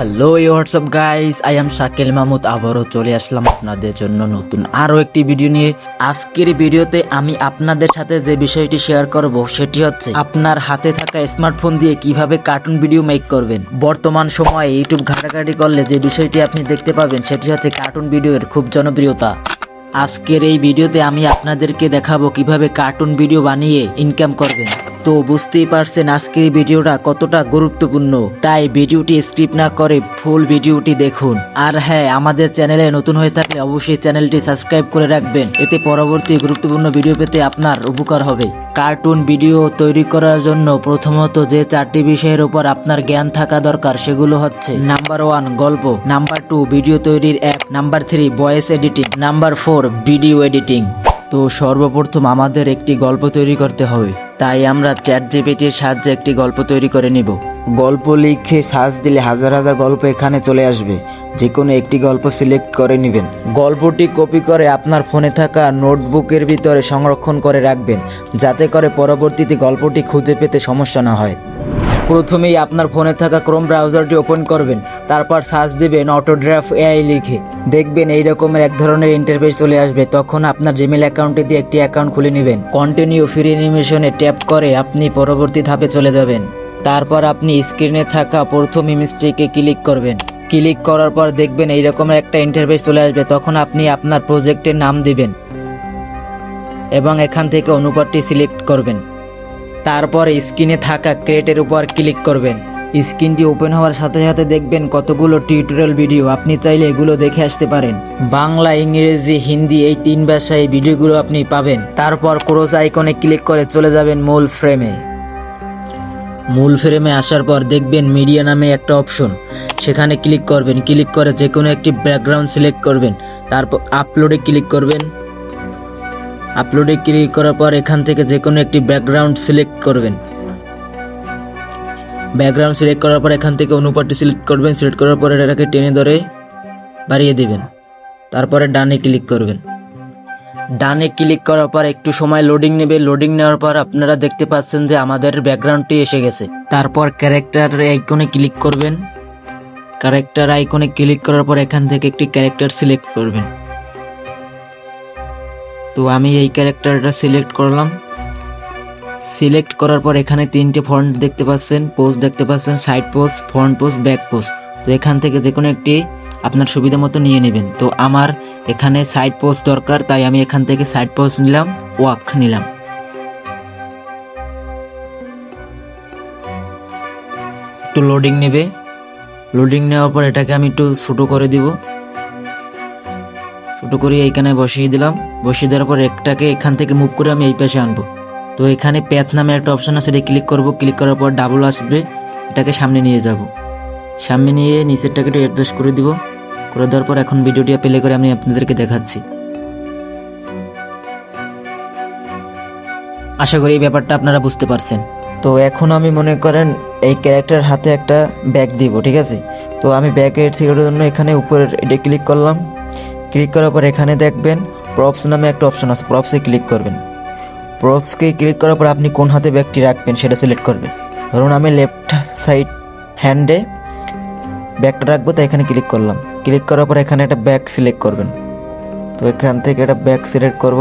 Hello WhatsApp guys I am Shakil Mahmud আবারও চলে আসলাম আপনাদের জন্য নতুন আরও একটি ভিডিও নিয়ে। আজকের ভিডিওতে আমি আপনাদের সাথে যে বিষয়টি শেয়ার করব, সেটি হচ্ছে আপনার হাতে থাকা স্মার্টফোন দিয়ে কীভাবে কার্টুন ভিডিও মেক করবেন। বর্তমান সময়ে ইউটিউব ঘাটাঘাটি করলে যে বিষয়টি আপনি দেখতে পাবেন, সেটি হচ্ছে কার্টুন ভিডিওর খুব জনপ্রিয়তা। আজকের এই ভিডিওতে আমি আপনাদেরকে দেখাবো কীভাবে কার্টুন ভিডিও বানিয়ে ইনকাম করবেন। তো বুঝতেই পারছেন আজকের ভিডিওটা কতটা গুরুত্বপূর্ণ। তাই ভিডিওটি স্কিপ না করে ফুল ভিডিওটি দেখুন। আর হ্যাঁ আমাদের চ্যানেলে নতুন হয়ে থাকলে অবশ্যই চ্যানেলটি সাবস্ক্রাইব করে রাখবেন। এতে পরবর্তী গুরুত্বপূর্ণ ভিডিও পেতে আপনার উপকার হবে। কার্টুন ভিডিও তৈরি করার জন্য প্রথমত যে চারটি বিষয়ের উপর আপনার জ্ঞান থাকা দরকার সেগুলো হচ্ছে নাম্বার ওয়ান গল্প নাম্বার টু ভিডিও তৈরির app number three voice editing number four video editing. তো সর্বপ্রথম আমাদের একটি গল্প তৈরি করতে হবে। তাই আমরা চ্যাট জিপিটির সাহায্যে একটি গল্প তৈরি করে নিব। গল্প লিখে সার্চ দিলে হাজার হাজার গল্প এখানে চলে আসবে। যে কোনো একটি গল্প সিলেক্ট করে নেবেন। গল্পটি কপি করে আপনার ফোনে থাকা নোটবুকের ভিতরে সংরক্ষণ করে রাখবেন, যাতে করে পরবর্তীতে গল্পটি খুঁজে পেতে সমস্যা না হয়। প্রথমেই আপনার ফোনে থাকা ক্রোম ব্রাউজারটি ওপেন করবেন, তারপর সার্চ দিবেন অটোড্রাফ এআই লিখে। দেখবেন এই রকমের এক ধরনের ইন্টারফেস চলে আসবে, তখন আপনার জিমেল অ্যাকাউন্টে দিয়ে একটি অ্যাকাউন্ট খুলে নেবেন। কন্টিনিউ ফ্রি অ্যানিমেশনে ট্যাপ করে আপনি পরবর্তী ধাপে চলে যাবেন। তারপর আপনি স্ক্রিনে থাকা প্রথম ইমেজটিকে ক্লিক করবেন। ক্লিক করার পর দেখবেন এই রকমের একটা ইন্টারফেস চলে আসবে, তখন আপনি আপনার প্রজেক্টের নাম দিবেন এবং এখান থেকে অনুপাতটি সিলেক্ট করবেন। তারপর স্ক্রিনে থাকা ক্রেটের উপর ক্লিক করবেন। স্ক্রিনটি ওপেন হওয়ার সাথে সাথে দেখবেন কতগুলো টিউটোরিয়াল ভিডিও। আপনি চাইলে এগুলো দেখে আসতে পারেন। বাংলা, ইংরেজি, হিন্দি এই তিন ভাষায় ভিডিওগুলো আপনি পাবেন। তারপর ক্রোজ আইকনে ক্লিক করে চলে যাবেন মূল ফ্রেমে। মূল ফ্রেমে আসার পর দেখবেন মিডিয়া নামে একটা অপশন। সেখানে ক্লিক করবেন। ক্লিক করে যে কোনো একটি ব্যাকগ্রাউন্ড সিলেক্ট করবেন। তারপর আপলোডে ক্লিক করবেন। আপলোডে ক্লিক করার পর এখান থেকে যে কোনো একটি ব্যাকগ্রাউন্ড সিলেক্ট করবেন। ব্যাকগ্রাউন্ড সিলেক্ট করার পর এখান থেকে অনুপাতটি সিলেক্ট করবেন। সিলেক্ট করার পর এটাকে টেনে ধরে বাড়িয়ে দিবেন। তারপরে ডানে ক্লিক করবেন। ডানে ক্লিক করার পর একটু সময় লোডিং নেবে। লোডিং নেওয়ার পর আপনারা দেখতে পাচ্ছেন যে আমাদের ব্যাকগ্রাউন্ডটি এসে গেছে। তারপর ক্যারেক্টার আইকনে ক্লিক করবেন। ক্যারেক্টার আইকনে ক্লিক করার পর এখান থেকে একটি ক্যারেক্টার সিলেক্ট করবেন। তো আমি এই ক্যারেক্টারটা সিলেক্ট করলাম। সিলেক্ট করার পর এখানে তিনটে ফন্ট দেখতে পাচ্ছেন পোস্ট দেখতে পাচ্ছেন side post front post back post তো এখান থেকে যে কোনো একটি আপনার সুবিধা মতো নিয়ে নেবেন। তো আমার এখানে সাইড পোস্ট দরকার, তাই আমি এখান থেকে সাইড পোস্ট নিলাম, ওয়াক নিলাম। একটু লোডিং নেবে। লোডিং নেওয়ার পর এটাকে আমি একটু ছোটো করে দিব। ছোটো করে এইখানে বসিয়ে দিলাম। বসিয়ে দেওয়ার পর একটাকে এখান থেকে মুভ করে আমি এই পাশে আনব। তো এখানে প্যাথ নামে একটা অপশন আছে, এটা ক্লিক করব। ক্লিক করার পর ডাবল আসবে, এটাকে সামনে নিয়ে যাব। সামনে নিয়ে নিচেরটাকে একটু অ্যাডজাস্ট করে দিব। করে দেওয়ার পর এখন ভিডিওটি প্লে করে আমি আপনাদেরকে দেখাচ্ছি। আশা করি এই ব্যাপারটা আপনারা বুঝতে পারছেন। তো এখন আমি মনে করেন এই ক্যারেক্টার হাতে একটা ব্যাগ দিব, ঠিক আছে? তো আমি ব্যাগের সিগারের জন্য এখানে উপরের এটা ক্লিক করলাম। ক্লিক করার পর এখানে দেখবেন প্রপস নামে একটা অপশন আছে প্রপসে ক্লিক করবেন। প্রপসকে ক্লিক করার পর আপনি কোন হাতে ব্যাগটি রাখবেন সেটা সিলেক্ট করবেন। ধরুন আমি লেফট সাইড হ্যান্ডে ব্যাগটা রাখব তো এখানে ক্লিক করলাম। ক্লিক করার পর এখানে একটা ব্যাগ সিলেক্ট করবেন। তো এখান থেকে একটা ব্যাগ সিলেক্ট করব।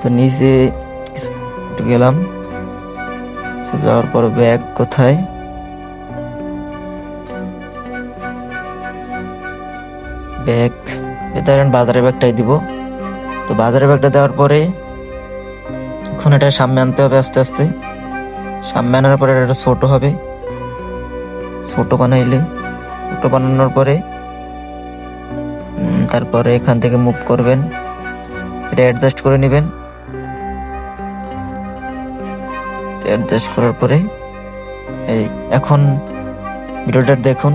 তো নিচে গেলাম। যাওয়ার পর ব্যাগ কোথায়? ব্যাগ ধরেন বাজারের ব্যাগটাই দিব। তো বাজারের ব্যাগটা দেওয়ার পরে এখন এটা সামনে আনতে হবে আস্তে আস্তে। সামনে আনার পরে এটা ছোটো হবে। ছোটো বানাইলে, ছোটো বানানোর পরে তারপরে এখান থেকে মুভ করবেন। এটা অ্যাডজাস্ট করে নেবেন। অ্যাডজাস্ট করার পরে, এই এখন ভিডিওটা দেখুন।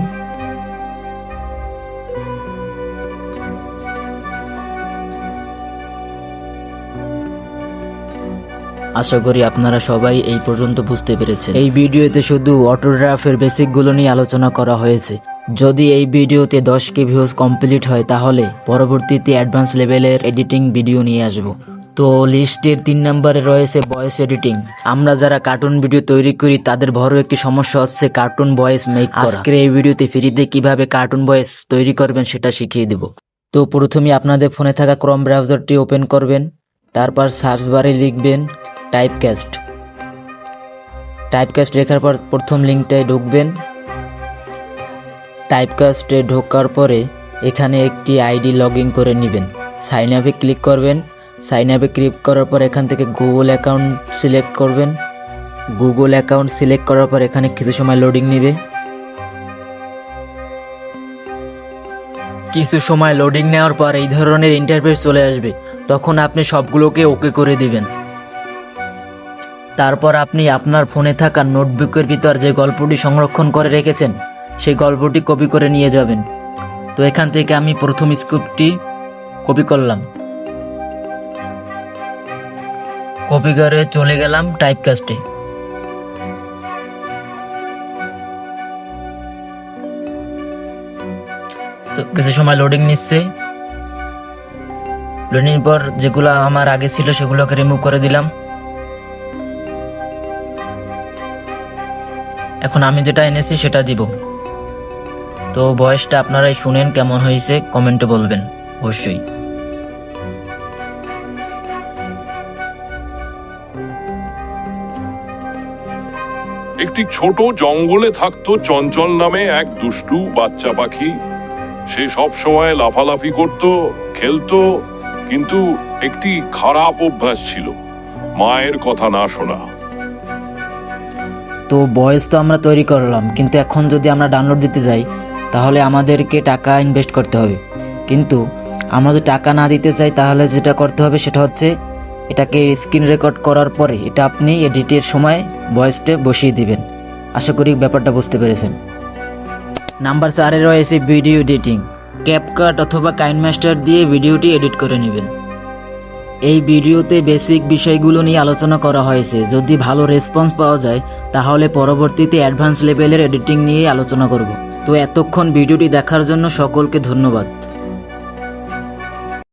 আশা করি আপনারা সবাই এই পর্যন্ত বুঝতে পেরেছেন। এই ভিডিওতে শুধু অটোগ্রাফের বেসিকগুলো নিয়ে আলোচনা করা হয়েছে। যদি এই ভিডিওতে দশ কে ভিউজ কমপ্লিট হয়, তাহলে পরবর্তীতে অ্যাডভান্স লেভেলের এডিটিং ভিডিও নিয়ে আসব। তো লিস্টের তিন নম্বরে রয়েছে ভয়েস এডিটিং আমরা যারা কার্টুন ভিডিও তৈরি করি, তাদের বড় একটি সমস্যা হচ্ছে কার্টুন ভয়েস মেক আজকের এই ভিডিওতে ফ্রিতে কীভাবে কার্টুন ভয়েস তৈরি করবেন সেটা শিখিয়ে দেব। তো প্রথমে আপনাদের ফোনে থাকা ক্রম ব্রাউজারটি ওপেন করবেন, তারপর সার্চ বারে লিখবেন টাইপকাস্ট টাইপকাস্ট লেখার পর প্রথম লিঙ্কটায় ঢুকবেন। টাইপকাস্টে ঢোকার পরে এখানে একটি আইডি লগ ইন করে নেবেন। সাইন আপে ক্লিক করবেন। সাইন আপে ক্লিক করার পর এখান থেকে গুগল অ্যাকাউন্ট সিলেক্ট করবেন। গুগল অ্যাকাউন্ট সিলেক্ট করার পর এখানে কিছু সময় লোডিং নেবে। কিছু সময় লোডিং নেওয়ার পর এই ধরনের ইন্টারফেস চলে আসবে। তখন আপনি সবগুলোকে ওকে করে দিবেন। তারপর আপনি আপনার ফোনে থাকা নোটবুকের ভিতর যে গল্পটি সংরক্ষণ করে রেখেছেন, সেই গল্পটি কপি করে নিয়ে যাবেন। তো এখান থেকে আমি প্রথম স্ক্রিপ্টটি কপি করলাম। কপি করে চলে গেলাম টাইপকাস্টে। তো কিছু সময় লোডিং নিচ্ছে। লোডিং পর যেগুলো আমার আগে ছিল সেগুলোকে রিমুভ করে দিলাম। এখন আমি যেটা এনেছি সেটা দিব। তো বয়সটা আপনারাই শুনেন কেমন হয়েছে, কমেন্টে বলবেন, অবশ্যই। একটি ছোট জঙ্গলে থাকতো চঞ্চল নামে এক দুষ্টু বাচ্চা পাখি। সে সব সময় লাফালাফি করত, খেলতো, কিন্তু একটি খারাপ অভ্যাস ছিল। মায়ের কথা না শোনা। তো ভয়েস তো আমরা তৈরি করলাম। কিন্তু এখন যদি আমরা ডাউনলোড দিতে যাই, তাহলে আমাদেরকে টাকা ইনভেস্ট করতে হবে। কিন্তু আমরা যদি টাকা না দিতে চাই, তাহলে যেটা করতে হবে সেটা হচ্ছে, এটাকে স্ক্রিন রেকর্ড করার পরে এটা আপনি এডিটের সময় ভয়েসটা বসিয়ে দিবেন। আশা করি ব্যাপারটা বুঝতে পেরেছেন। নাম্বার চারে রয়েছে ভিডিও এডিটিং ক্যাপকাট অথবা কাইনমাস্টার দিয়ে ভিডিওটি এডিট করে নেবেন। এই ভিডিওতে বেসিক বিষয়গুলো নিয়ে আলোচনা করা হয়েছে। যদি ভালো রেসপন্স পাওয়া যায়, তাহলে পরবর্তীতে অ্যাডভান্স লেভেলের এডিটিং নিয়ে আলোচনা করব। তো এতক্ষণ ভিডিওটি দেখার জন্য সকলকে ধন্যবাদ।